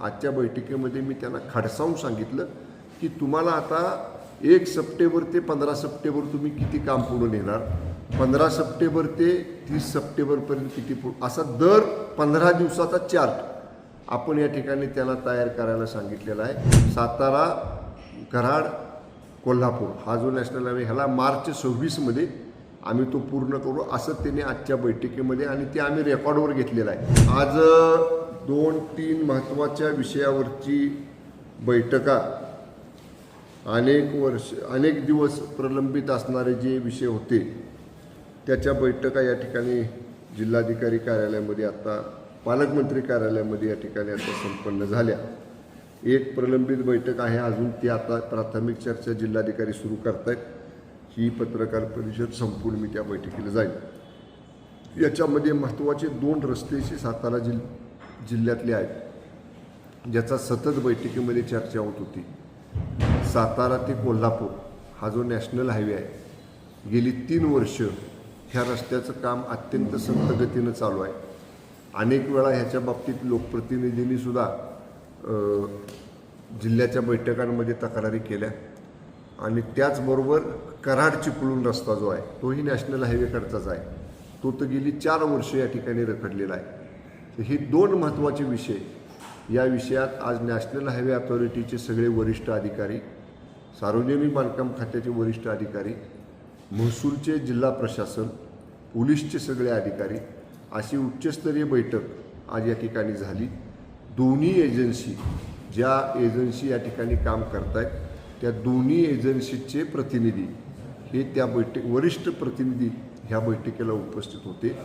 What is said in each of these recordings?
आजच्या बैठकीमध्ये मी त्यांना खडसावून सांगितलं की तुम्हाला आता एक सप्टेंबर ते पंधरा सप्टेंबर तुम्ही किती काम पूर्ण नेणार? पंधरा सप्टेंबर ते तीस सप्टेंबरपर्यंत किती पूर्ण? असा दर पंधरा दिवसाचा चार्ट आपण या ठिकाणी त्याला तयार करायला सांगितलेला आहे. सातारा कराड कोल्हापूर हा जो नॅशनल हायवे ह्याला मार्च सव्वीसमध्ये आम्ही तो पूर्ण करू असं त्यांनी आजच्या बैठकीमध्ये आणि ते आम्ही रेकॉर्डवर घेतलेलं आहे. आज दोन तीन महत्त्वाच्या विषयावरची बैठका अनेक वर्ष अनेक दिवस प्रलंबित असणारे जे विषय होते त्याच्या बैठका या ठिकाणी जिल्हाधिकारी कार्यालयामध्ये आता पालकमंत्री कार्यालयामध्ये या ठिकाणी आता संपन्न झाल्या. एक प्रलंबित बैठक आहे अजून ती आता प्राथमिक चर्चा जिल्हाधिकारी सुरू करतायत. ही पत्रकार परिषद संपून मी त्या बैठकीला जाईल. याच्यामध्ये महत्त्वाचे दोन रस्तेशी सातारा जिल्हा जिल्ह्यातले आहेत ज्याचा सतत बैठकीमध्ये चर्चा होत होती. सातारा ते कोल्हापूर हा जो नॅशनल हायवे आहे गेली तीन वर्ष ह्या रस्त्याचं काम अत्यंत संत गतीनं चालू आहे. अनेक वेळा ह्याच्या बाबतीत लोकप्रतिनिधींनीसुद्धा जिल्ह्याच्या बैठकांमध्ये तक्रारी केल्या. आणि त्याचबरोबर कराड चिपळूण रस्ता जो आहे तोही नॅशनल हायवेकडचाच आहे. तो तर गेली चार वर्ष या ठिकाणी रखडलेला आहे. हे दोन महत्त्वाचे विषय. या विषयात आज नॅशनल हायवे अथॉरिटीचे सगळे वरिष्ठ अधिकारी सार्वजनिक बांधकाम खात्याचे वरिष्ठ अधिकारी महसूलचे जिल्हा प्रशासन पोलीसचे सगळे अधिकारी अशी उच्चस्तरीय बैठक आज या ठिकाणी झाली. दोन्ही एजन्सी ज्या एजन्सी या ठिकाणी काम करत आहेत त्या दोन्ही एजन्सीचे प्रतिनिधी हे त्या बैठक वरिष्ठ प्रतिनिधी ह्या बैठकीला उपस्थित होते.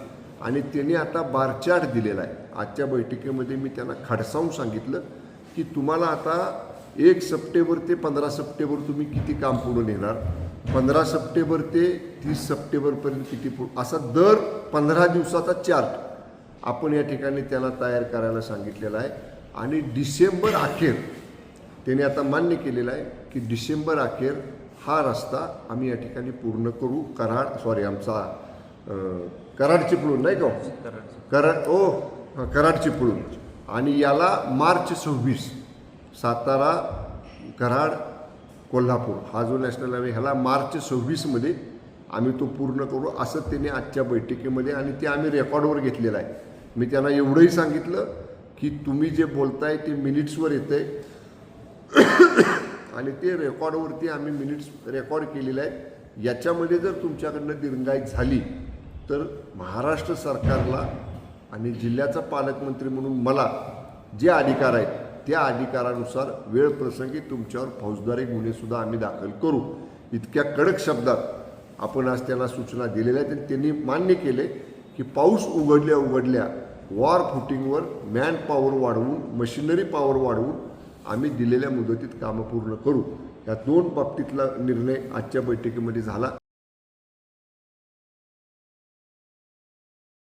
आणि त्यांनी आता बारचार्ट दिलेला आहे. आजच्या बैठकीमध्ये मी त्यांना खडसावून सांगितलं की तुम्हाला आता एक सप्टेंबर ते पंधरा सप्टेंबर तुम्ही किती काम पूर्ण नेणार? पंधरा सप्टेंबर ते तीस सप्टेंबरपर्यंत किती पूर्ण? असा दर पंधरा दिवसाचा चार्ट आपण या ठिकाणी त्याला तयार करायला सांगितलेला आहे. आणि डिसेंबर अखेर त्याने आता मान्य केलेलं आहे की डिसेंबर अखेर हा रस्ता आम्ही या ठिकाणी पूर्ण करू कराड सॉरी आमचा कराड चिपळूण नाही का? कराड ओ हां, कराड चिपळूण. आणि याला मार्च सव्वीस सातारा कराड कोल्हापूर हा जो नॅशनल हायवे ह्याला मार्च सव्वीसमध्ये आम्ही तो पूर्ण करू असं त्यांनी आजच्या बैठकीमध्ये आणि ते आम्ही रेकॉर्डवर घेतलेलं आहे. मी त्यांना एवढंही सांगितलं की तुम्ही जे बोलताय ते मिनिट्सवर येतंय. आणि ते रेकॉर्डवरती आम्ही मिनिट्स रेकॉर्ड केलेले आहेत याच्यामध्ये जर तुमच्याकडनं दिरंगाई झाली तर महाराष्ट्र सरकारला आणि जिल्ह्याचा पालकमंत्री म्हणून मला जे अधिकार आहेत त्या अधिकारानुसार वेळ प्रसंगी तुमच्यावर फौजदारी गुन्हेसुद्धा आम्ही दाखल करू. इतक्या कडक शब्दात आपण आज त्यांना सूचना दिलेल्या आहेत आणि त्यांनी मान्य केले की पाऊस उघडल्या उघडल्या वॉर फुटिंगवर मॅन पॉवर वाढवून मशिनरी पॉवर वाढवून आम्ही दिलेल्या मुदतीत कामं पूर्ण करू. या दोन बाबतीतला निर्णय आजच्या बैठकीमध्ये झाला.